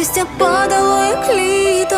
листя падало, як лід.